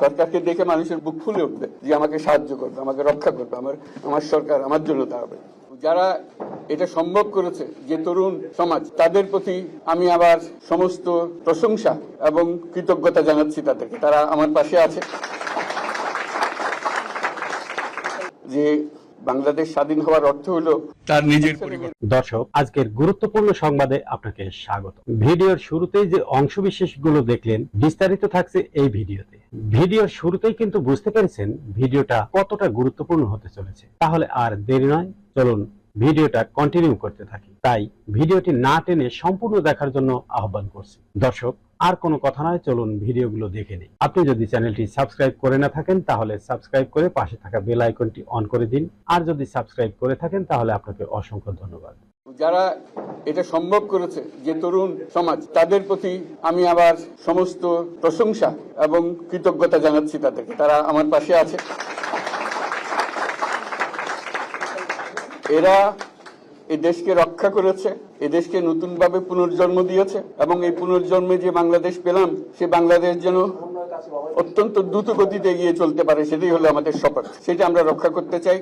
সরকারকে দেখে মানুষের বুক ফুলে উঠবে যে আমাকে সাহায্য করবে, আমাকে রক্ষা করবে, আমার আমার সরকার, আমার জন্য দাঁড়াবে যারা এটা সম্ভব করেছে, যে তরুণ সমাজ, তাদের প্রতি আমি আবার সমস্ত প্রশংসা এবং কৃতজ্ঞতা জানাচ্ছি তাদেরকে। তারা আমার পাশে আছে। যে বাংলাদেশ স্বাধীন হওয়ার অর্থ হলো তার নিজের দর্শক আজকের গুরুত্বপূর্ণ সংবাদে আপনাকে স্বাগত। ভিডিওর শুরুতেই যে অংশবিশেষগুলো দেখলেন বিস্তারিত থাকছে এই ভিডিওতে। ভিডিওর শুরুতেই কিন্তু বুঝতে পেরেছেন ভিডিওটা কতটা গুরুত্বপূর্ণ হতে চলেছে। তাহলে আর দেরি নয় চলুন ভিডিওটা কন্টিনিউ করতে থাকি। তাই ভিডিওটি না টেনে সম্পূর্ণ দেখার জন্য আহ্বান করছি। দর্শক আর কোনো কথা নয়, চলুন ভিডিওগুলো দেখে নিই। আপনি যদি চ্যানেলটি সাবস্ক্রাইব করে না থাকেন, তাহলে সাবস্ক্রাইব করে পাশে থাকা বেল আইকনটি অন করে দিন। আর যদি সাবস্ক্রাইব করে থাকেন, তাহলে আপনাকে অসংখ্য ধন্যবাদ। যারা এটা সম্ভব করেছে, যে তরুণ সমাজ, তাদের প্রতি আমি আবার সমস্ত প্রশংসা এবং কৃতজ্ঞতা জানাচ্ছি তাদেরকে। তারা আমার পাশে আছে। এরা এই দেশকে রক্ষা করেছে এই দেশকে নতুনভাবে পুনর্জন্ম দিয়েছে এবং এই পুনর্জন্মে যে বাংলাদেশ পেলাম, সে বাংলাদেশ যেন অত্যন্ত দ্রুত গতিতে এগিয়ে চলতে পারে, সেটাই হলো আমাদের শপথ। সেটা আমরা রক্ষা করতে চাই,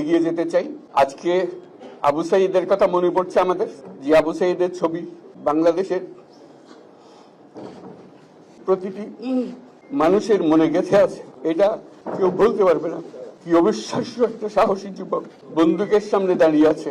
এগিয়ে যেতে চাই। আজকে আবু সাইদের কথা মনে পড়ছে আমাদের, যে আবু সাইদের ছবি বাংলাদেশের প্রতিটি মানুষের মনে গেঁথে আছে। এটা কেউ বলতে পারবে না। কি অবিশ্বাস্য একটা সাহসী যুবক বন্দুকের সামনে দাঁড়িয়ে আছে।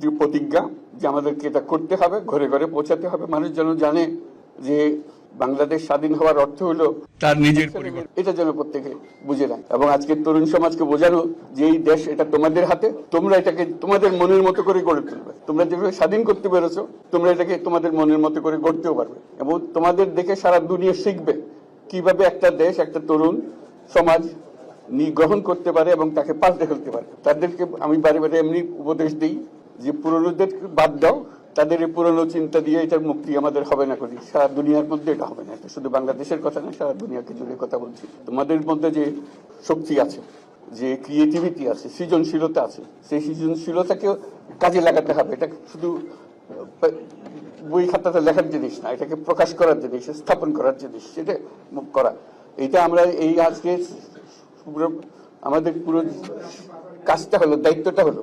যে প্রতিজ্ঞা যে আমাদেরকে এটা করতে হবে ঘরে ঘরে পৌঁছাতে হবে। মানুষ যেন জানে যে বাংলাদেশ স্বাধীন হওয়ার অর্থ হলো তার নিজের এটা যেন প্রত্যেকে বুঝে নেয়। এবং আজকে তরুণ সমাজকে বোঝানো যে এই দেশ এটা তোমাদের হাতে তোমরা এটাকে তোমাদের মনের মতো করে গড়ে তুলবে। তোমরা যেভাবে স্বাধীন করতে পেরেছ তোমরা এটাকে তোমাদের মনের মতো করে গড়তেও পারবে। এবং তোমাদের দেখে সারা দুনিয়া শিখবে কীভাবে একটা দেশ একটা তরুণ সমাজ গ্রহণ করতে পারে এবং তাকে পাল্টে ফেলতে পারে। তাদেরকে আমি বারে বারে এমনি উপদেশ দিই যে পুরনোদের বাদ দাও, তাদের এই পুরনো চিন্তা দিয়ে এটার মুক্তি আমাদের হবে না করি। সারা দুনিয়ার মধ্যে এটা হবে না। এটা শুধু বাংলাদেশের কথা না, সারা দুনিয়াকে জুড়ে কথা বলছি। তোমাদের মধ্যে যে শক্তি আছে, যে ক্রিয়েটিভিটি আছে, সৃজনশীলতা আছে, সেই সৃজনশীলতাকেও কাজে লাগাতে হবে। এটা শুধু বই খাতাতে লেখার জিনিস না, এটাকে প্রকাশ করার জিনিস, স্থাপন করার জিনিস, সেটা করা। এটা আমরা এই আজকে আমাদের পুরো কাজটা হলো, দায়িত্বটা হলো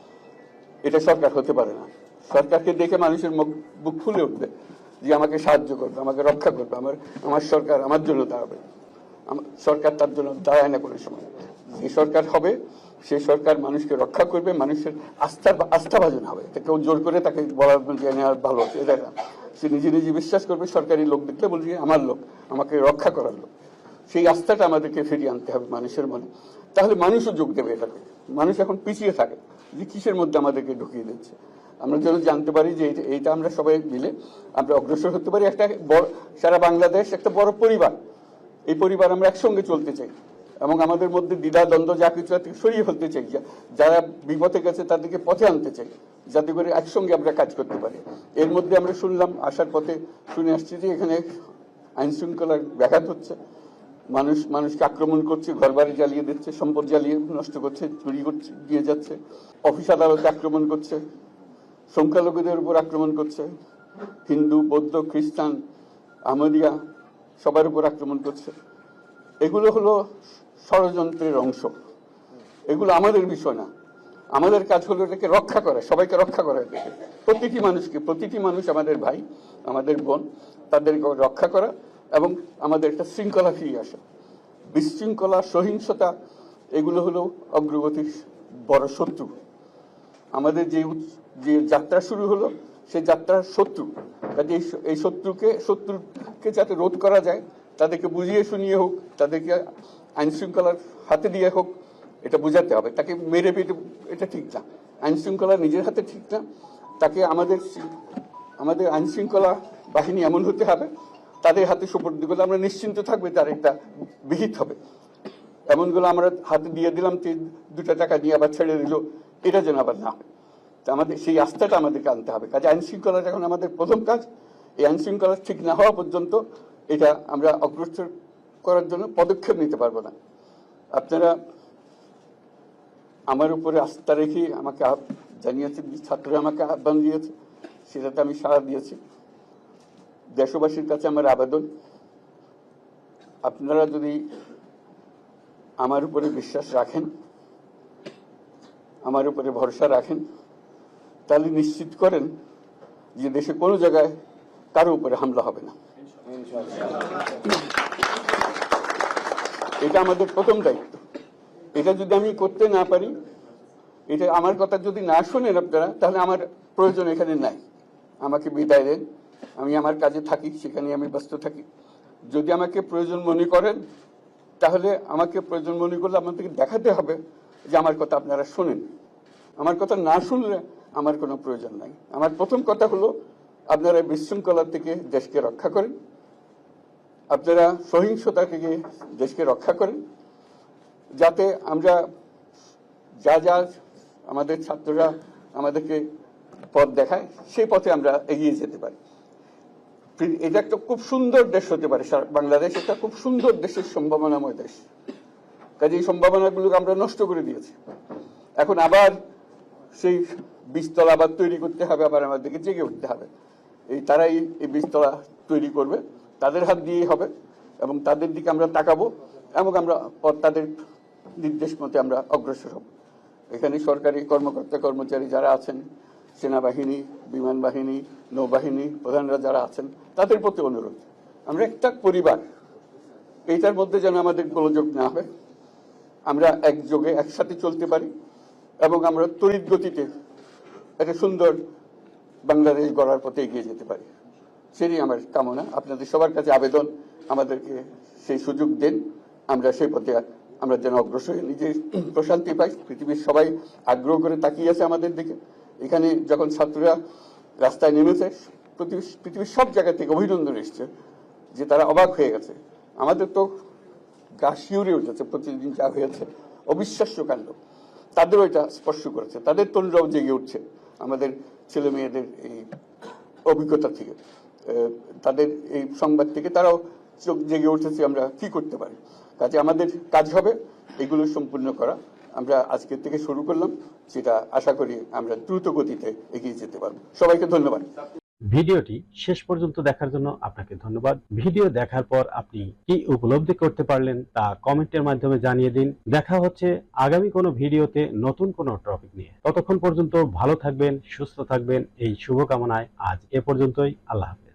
এটা সরকার হতে পারে না। সরকারকে দেখে মানুষের মুখ বুক ফুলে উঠবে যে আমাকে সাহায্য করবে, আমাকে রক্ষা করবে, আমার আমার সরকার আমার জন্য দাঁড়াবে। সরকার তার জন্য দাঁড়ায় না কোনো সময়। যে সরকার হবে সেই সরকার মানুষকে রক্ষা করবে, মানুষের আস্থা আস্থাভাজন হবে। কেউ জোর করে তাকে বলার যে নেওয়ার ভালো আছে এটা না সে নিজে নিজে বিশ্বাস করবে, সরকারি লোক দেখলে বলবে আমার লোক, আমাকে রক্ষা করার লোক। সেই আস্থাটা আমাদেরকে ফিরিয়ে আনতে হবে মানুষের মনে। তাহলে মানুষও যোগ দেবে এটাকে মানুষ এখন পিছিয়ে থাকে। যে কিসের মধ্যে আমাদেরকে ঢুকিয়ে দিচ্ছে? আমরা যেন জানতে পারি যে এইটা- আমরা সবাই মিলে আমরা অগ্রসর হতে পারি। একটা বড় সারা বাংলাদেশ একটা বড় পরিবার। এই পরিবার আমরা একসঙ্গে চলতে চাই এবং আমাদের মধ্যে দ্বিধা, দ্বন্দ্ব, যা কিছু আছে সরিয়ে ফেলতে চাই। যারা বিপথে গেছে তাদেরকে পথে আনতে চাই, যাতে করে একসঙ্গে আমরা কাজ করতে পারি। এর মধ্যে আমরা শুনলাম, আসার পথে শুনে আসছি যে এখানে আইন শৃঙ্খলার ব্যাঘাত হচ্ছে। মানুষ, মানুষকে আক্রমণ করছে ঘর বাড়ি জ্বালিয়ে দিচ্ছে, সম্পদ জ্বালিয়ে নষ্ট করছে, চুরি করছে, দিয়ে যাচ্ছে। অফিস আদালতে আক্রমণ করছে, সংখ্যালঘুদের উপর আক্রমণ করছে, হিন্দু, বৌদ্ধ, খ্রিস্টান, আহমদিয়া, সবার উপর আক্রমণ করছে। এগুলো হলো ষড়যন্ত্রের অংশ। এগুলো আমাদের বিষয় না। আমাদের কাজ হলো এটাকে রক্ষা করা, সবাইকে রক্ষা করা প্রতিটি মানুষকে, প্রতিটি মানুষ আমাদের ভাই, আমাদের বোন, তাদেরকে রক্ষা করা। এবং আমাদের একটা শৃঙ্খলা ফিরিয়ে আসা। বিশৃঙ্খলা, সহিংসতা, এগুলো হলো অগ্রগতির বড় শত্রু। আমাদের যে যে যাত্রা শুরু হলো সেই যাত্রার শত্রু। কাজে এই শত্রুকে শত্রুকে যাতে রোধ করা যায়, তাদেরকে বুঝিয়ে শুনিয়ে হোক, তাদেরকে আইন শৃঙ্খলার হাতে দিয়ে হোক, এটা বোঝাতে হবে। তাকে মেরে পেটে এটা ঠিক না। আইন শৃঙ্খলা নিজের হাতে ঠিক না। তাকে আমাদের আমাদের আইন শৃঙ্খলা বাহিনী এমন হতে হবে তাদের হাতে সুপর্দ করলে আমরা নিশ্চিন্ত থাকবে তার একটা বিহিত হবে। এমনগুলো আমরা হাতে দিয়ে দিলাম দুটা টাকা দিয়ে আবার ছেড়ে দিল। এটা যেন আবার না হয়। আমাদের সেই আস্থাটা আমাদেরকে আনতে হবে। কাজে আইন শৃঙ্খলাটা আমাদের প্রথম কাজ, এই আইন শৃঙ্খলা ঠিক না হওয়া পর্যন্ত এটা আমরা অগ্রসর করার জন্য পদক্ষেপ নিতে পারব না। আপনারা আমার উপরে আস্থা রেখে আমাকে আহ্ব- জানিয়েছে ছাত্ররা আমাকে আহ্বান দিয়েছে। সেটাতে আমি সাড়া দিয়েছি। দেশবাসীর কাছে আমার আবেদন। আপনারা যদি আমার উপরে বিশ্বাস রাখেন, আমার উপরে ভরসা রাখেন, তাহলে নিশ্চিত করেন যে দেশে কোনো জায়গায় কারও উপরে হামলা হবে না। এটা আমাদের প্রথম দায়িত্ব। এটা যদি আমি করতে না পারি, এটা আমার কথা যদি না শোনেন আপনারা, তাহলে আমার প্রয়োজন এখানে নাই। আমাকে বিদায় দেন। আমি আমার কাজে থাকি, সেখানে আমি ব্যস্ত থাকি। যদি আমাকে প্রয়োজন মনে করেন, তাহলে আমাকে প্রয়োজন মনে করলে আপনাদেরকে দেখাতে হবে যে আমার কথা আপনারা শোনেন। আমার কথা না শুনলে আমার কোনো প্রয়োজন নাই। আমার প্রথম কথা হলো, আপনারা বিশৃঙ্খলা থেকে দেশকে রক্ষা করেন। আপনারা সহিংসতা থেকে দেশকে রক্ষা করেন। যাতে আমরা যা যা আমাদের ছাত্ররা আমাদেরকে পথ দেখায়, সেই পথে আমরা এগিয়ে যেতে পারি। এটা একটা খুব সুন্দর দেশ হতে পারে। বাংলাদেশ একটা খুব সুন্দর দেশের সম্ভাবনাময় দেশ। কাজে এই সম্ভাবনাগুলোকে আমরা নষ্ট করে দিয়েছি। এখন আবার সেই বীজতলা আবার তৈরি করতে হবে, আবার আমাদেরকে জেগে উঠতে হবে। এই তারাই এই বীজতলা তৈরি করবে। তাদের হাত দিয়েই হবে এবং তাদের দিকে আমরা তাকাবো এবং আমরা তাদের নির্দেশ মতে আমরা অগ্রসর হব। এখানে সরকারি কর্মকর্তা কর্মচারী যারা আছেন, সেনাবাহিনী, বিমান বাহিনী, নৌবাহিনী প্রধানরা যারা আছেন তাদের প্রতি অনুরোধ। আমরা একটা পরিবার, এইটার মধ্যে যেন আমাদের গোলযোগ না হয়। আমরা একযোগে একসাথে চলতে পারি এবং আমরা তড়িৎ গতিতে একটা সুন্দর বাংলাদেশ গড়ার পথে এগিয়ে যেতে পারি। সেটাই আমার কামনা। আপনাদের সবার কাছে আবেদন, আমাদেরকে সেই সুযোগ দেন। আমরা সেই পথে আমরা যেন অগ্রসর নিজে প্রশান্তি পাই। পৃথিবীর সবাই আগ্রহ করে তাকিয়ে আছে আমাদের দিকে। এখানে যখন ছাত্ররা রাস্তায় নেমেছে পৃথিবীর সব জায়গা থেকে অভিনন্দন এসছে যে তারা অবাক হয়ে গেছে। আমাদের তো গা শিউরে উঠেছে, প্রতিদিন যা হয়েছে। অবিশ্বাস্য কাণ্ড। তাদেরও এটা স্পর্শ করেছে। তাদের তরুণরাও জেগে উঠছে আমাদের ছেলে মেয়েদের এই অভিজ্ঞতা থেকে। তাদের এই সংবাদ থেকে তারাও চোখ জেগে উঠেছে আমরা কি করতে পারি। কাজে আমাদের কাজ হবে, এগুলো সম্পূর্ণ করা। আমরা আজকের থেকে শুরু করলাম সেটা আশা করি আমরা দ্রুত গতিতে এগিয়ে যেতে পারব। সবাইকে ধন্যবাদ। ভিডিওটি শেষ পর্যন্ত দেখার জন্য আপনাকে ধন্যবাদ। ভিডিও দেখার পর আপনি কি উপলব্ধি করতে পারলেন তা কমেন্টের মাধ্যমে জানিয়ে দিন। দেখা হচ্ছে আগামী কোনো ভিডিওতে নতুন কোনো টপিক নিয়ে। ততক্ষণ পর্যন্ত ভালো থাকবেন, সুস্থ থাকবেন। এই শুভকামনায় আজ এ পর্যন্তই। আল্লাহ হাফেজ।